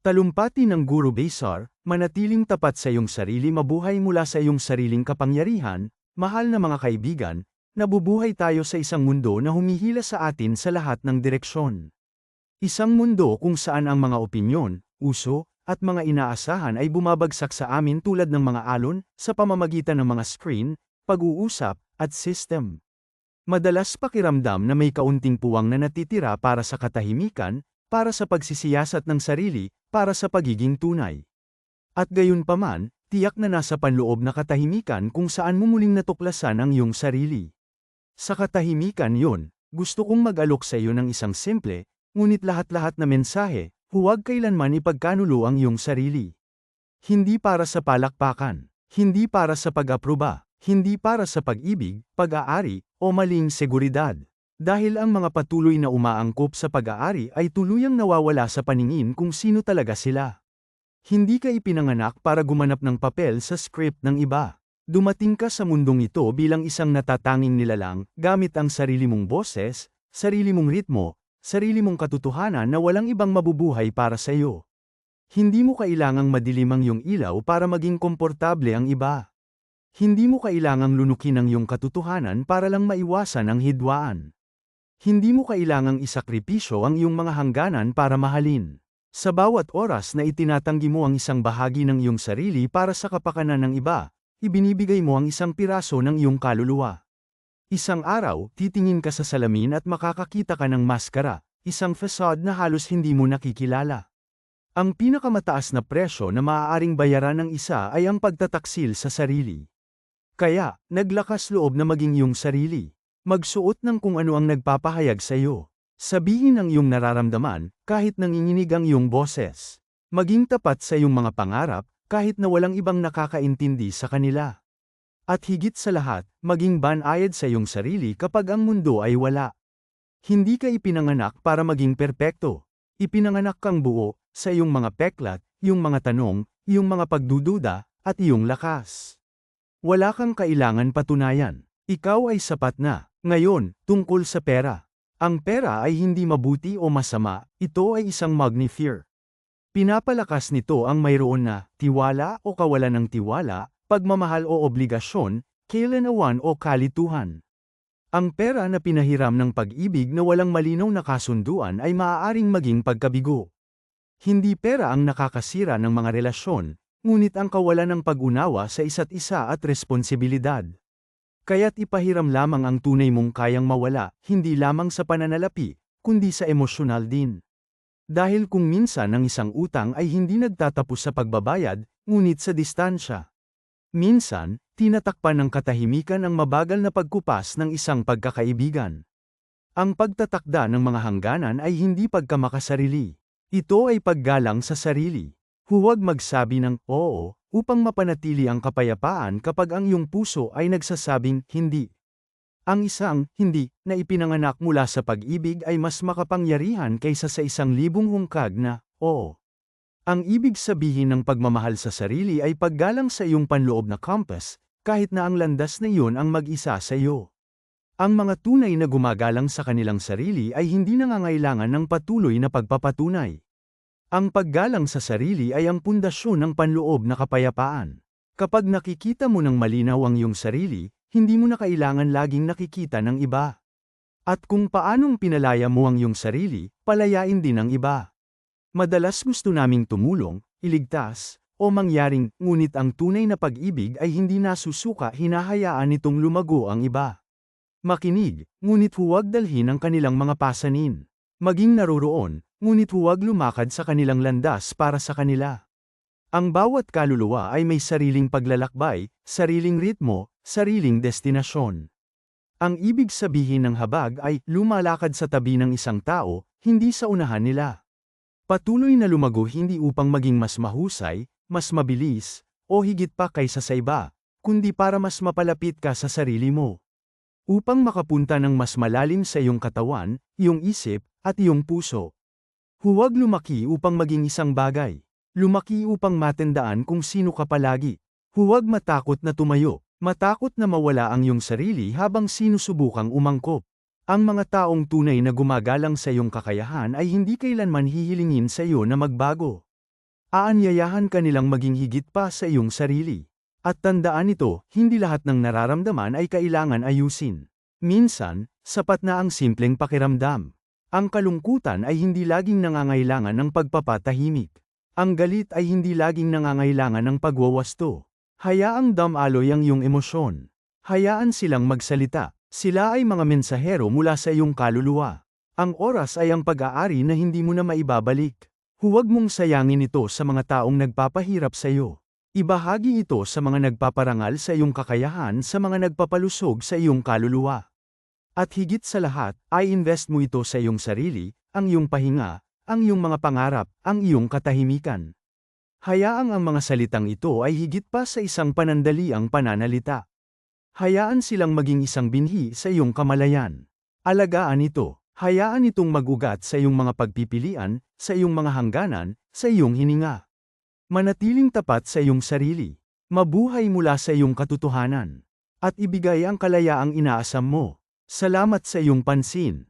Talumpati ng Guru Besar, manatiling tapat sa iyong sarili mabuhay mula sa iyong sariling kapangyarihan, mahal na mga kaibigan, nabubuhay tayo sa isang mundo na humihila sa atin sa lahat ng direksyon. Isang mundo kung saan ang mga opinyon, uso, at mga inaasahan ay bumabagsak sa amin tulad ng mga alon sa pamamagitan ng mga screen, pag-uusap, at system. Madalas pakiramdam na may kaunting puwang na natitira para sa katahimikan, para sa pagsisiyasat ng sarili, para sa pagiging tunay. At gayon paman, tiyak na nasa panloob na katahimikan kung saan mo muling natuklasan ang iyong sarili. Sa katahimikan yon, gusto kong mag-alok sa iyo ng isang simple, ngunit lahat-lahat na mensahe, huwag kailanman ipagkanulo ang iyong sarili. Hindi para sa palakpakan, hindi para sa pag-aproba, hindi para sa pag-ibig, pag-aari, o maling seguridad. Dahil ang mga patuloy na umaangkop sa pag-aari ay tuluyang nawawala sa paningin kung sino talaga sila. Hindi ka ipinanganak para gumanap ng papel sa script ng iba. Dumating ka sa mundong ito bilang isang natatanging nilalang, gamit ang sarili mong boses, sarili mong ritmo, sarili mong katotohanan na walang ibang mabubuhay para sa iyo. Hindi mo kailangang madilim ang iyong ilaw para maging komportable ang iba. Hindi mo kailangang lunukin ang iyong katotohanan para lang maiwasan ang hidwaan. Hindi mo kailangang isakripisyo ang iyong mga hangganan para mahalin. Sa bawat oras na itinatanggi mo ang isang bahagi ng iyong sarili para sa kapakanan ng iba, ibinibigay mo ang isang piraso ng iyong kaluluwa. Isang araw, titingin ka sa salamin at makakakita ka ng maskara, isang facade na halos hindi mo nakikilala. Ang pinakamataas na presyo na maaaring bayaran ng isa ay ang pagtataksil sa sarili. Kaya, naglakas loob na maging iyong sarili. Magsuot ng kung ano ang nagpapahayag sa iyo. Sabihin ang iyong nararamdaman, kahit nanginginig ang iyong boses. Maging tapat sa iyong mga pangarap, kahit na walang ibang nakakaintindi sa kanila. At higit sa lahat, maging banayad sa iyong sarili kapag ang mundo ay wala. Hindi ka ipinanganak para maging perpekto. Ipinanganak kang buo, sa iyong mga peklat, iyong mga tanong, iyong mga pagdududa, at iyong lakas. Wala kang kailangan patunayan. Ikaw ay sapat na. Ngayon, tungkol sa pera. Ang pera ay hindi mabuti o masama, ito ay isang magnifier. Pinapalakas nito ang mayroon na tiwala o kawalan ng tiwala, pagmamahal o obligasyon, kailanawan o kalituhan. Ang pera na pinahiram ng pag-ibig na walang malinaw na kasunduan ay maaaring maging pagkabigo. Hindi pera ang nakakasira ng mga relasyon, ngunit ang kawalan ng pag-unawa sa isa't isa at responsibilidad. Kaya't ipahiram lamang ang tunay mong kayang mawala, hindi lamang sa pananalapi, kundi sa emosyonal din. Dahil kung minsan ang isang utang ay hindi nagtatapos sa pagbabayad, ngunit sa distansya. Minsan, tinatakpan ng katahimikan ang mabagal na pagkupas ng isang pagkakaibigan. Ang pagtatakda ng mga hangganan ay hindi pagkamakasarili. Ito ay paggalang sa sarili. Huwag magsabi ng oo upang mapanatili ang kapayapaan kapag ang iyong puso ay nagsasabing hindi. Ang isang hindi na ipinanganak mula sa pag-ibig ay mas makapangyarihan kaysa sa isang libong hungkag na oo. Ang ibig sabihin ng pagmamahal sa sarili ay paggalang sa iyong panloob na compass, kahit na ang landas na iyon ang mag-isa sa iyo. Ang mga tunay na gumagalang sa kanilang sarili ay hindi nangangailangan ng patuloy na pagpapatunay. Ang paggalang sa sarili ay ang pundasyon ng panloob na kapayapaan. Kapag nakikita mo ng malinaw ang iyong sarili, hindi mo na kailangan laging nakikita ng iba. At kung paanong pinalaya mo ang iyong sarili, palayain din ang iba. Madalas gusto naming tumulong, iligtas, o mangyaring, ngunit ang tunay na pag-ibig ay hindi nasusuka hinahayaan nitong lumago ang iba. Makinig, ngunit huwag dalhin ang kanilang mga pasanin. Maging naroroon, ngunit huwag lumakad sa kanilang landas para sa kanila. Ang bawat kaluluwa ay may sariling paglalakbay, sariling ritmo, sariling destinasyon. Ang ibig sabihin ng habag ay lumalakad sa tabi ng isang tao, hindi sa unahan nila. Patuloy na lumago hindi upang maging mas mahusay, mas mabilis, o higit pa kaysa sa iba, kundi para mas mapalapit ka sa sarili mo. Upang makapunta ng mas malalim sa iyong katawan, iyong isip, at iyong puso. Huwag lumaki upang maging isang bagay. Lumaki upang matandaan kung sino ka palagi. Huwag matakot na tumayo, matakot na mawala ang iyong sarili habang sinusubukang umangkop. Ang mga taong tunay na gumagalang sa iyong kakayahan ay hindi kailanman hihilingin sa iyo na magbago. Aanyayahan ka nilang maging higit pa sa iyong sarili. At tandaan ito, hindi lahat ng nararamdaman ay kailangan ayusin. Minsan, sapat na ang simpleng pakiramdam. Ang kalungkutan ay hindi laging nangangailangan ng pagpapatahimik. Ang galit ay hindi laging nangangailangan ng pagwawasto. Hayaang damaloy ang iyong emosyon. Hayaan silang magsalita. Sila ay mga mensahero mula sa iyong kaluluwa. Ang oras ay ang pag-aari na hindi mo na maibabalik. Huwag mong sayangin ito sa mga taong nagpapahirap sa iyo. Ibahagi ito sa mga nagpaparangal sa iyong kakayahan sa mga nagpapalusog sa iyong kaluluwa. At higit sa lahat, ay invest mo ito sa iyong sarili, ang iyong pahinga, ang iyong mga pangarap, ang iyong katahimikan. Hayaang ang mga salitang ito ay higit pa sa isang panandaliang pananalita. Hayaan silang maging isang binhi sa iyong kamalayan. Alagaan ito. Hayaan itong magugat sa iyong mga pagpipilian, sa iyong mga hangganan, sa iyong hininga. Manatiling tapat sa iyong sarili. Mabuhay mula sa iyong katotohanan. At ibigay ang kalayaang inaasam mo. Salamat sa iyong pansin.